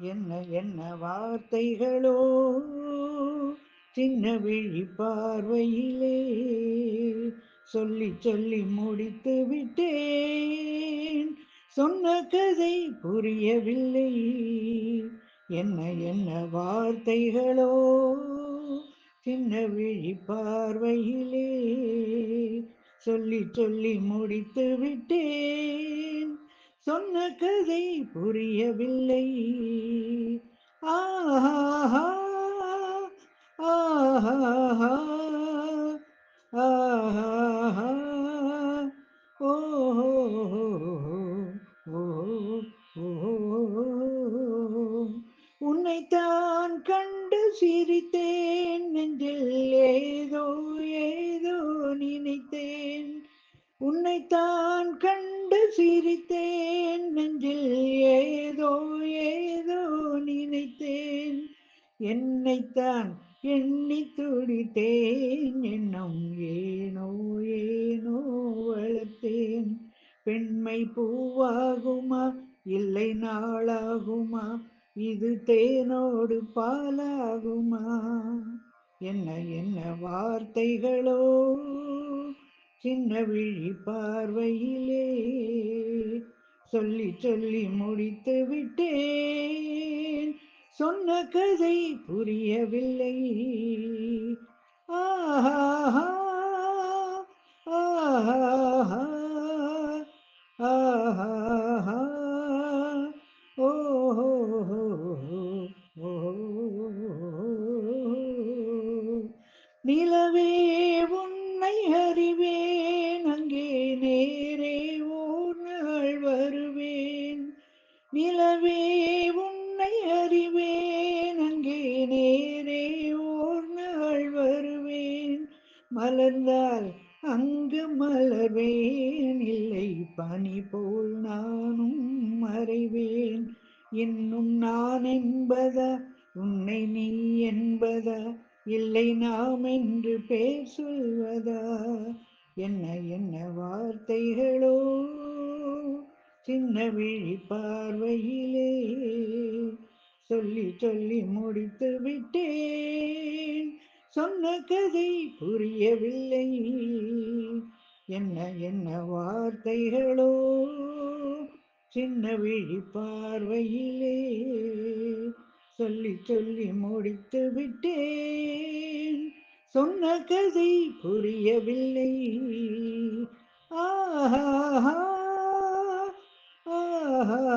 என்ன என்ன வார்த்தைகளோ சின்ன விழி பார்வையிலே சொல்லி சொல்லி முடித்து விட்டேன். சொன்ன கதை புரியவில்லை. என்ன என்ன வார்த்தைகளோ சின்ன விழி பார்வையிலே சொல்லி சொல்லி முடித்து விட்டேன். சொன்ன கதை புரியவில்லை. உன்னைத்தான் கண்டு சிரித்தேன் நெஞ்சில் ஏதோ ஏதோ நினைத்தேன். என்னைத்தான் எண்ணி துடித்தேன் எண்ணம் ஏனோ ஏனோ வளர்த்தேன். பெண்மை பூவாகுமா இல்லை நாளாகுமா இது தேனோடு பாலாகுமா? என்ன என்ன வார்த்தைகளோ சின்ன விழி பார்வையிலே சொல்லி சொல்லி முடித்து விட்டேன். சொன்ன கதை புரியவில்லை. ஆஹா ஆஹா ஆஹா ஓஹோ நிலவே மலர்ந்தால் அங்கு மலர்வேன். இல்லை பனி போல் நானும் மறைவேன். இன்னும் நான் என்பதா? உன்னை நீ என்பதா? இல்லை நாம் என்று பேர் சொல்வதா? என்ன என்ன வார்த்தைகளோ? சின்ன விழி பார்வையிலே சொல்லி சொல்லி முடித்து விட்டேன். சொன்ன கதை புரியவில்லை. என்ன என்ன வார்த்தைகளோ சின்ன விழி பார்வையிலே சொல்லி சொல்லி முடித்து விட்டேன். சொன்ன கதை புரியவில்லை. ஆஹா ஆஹா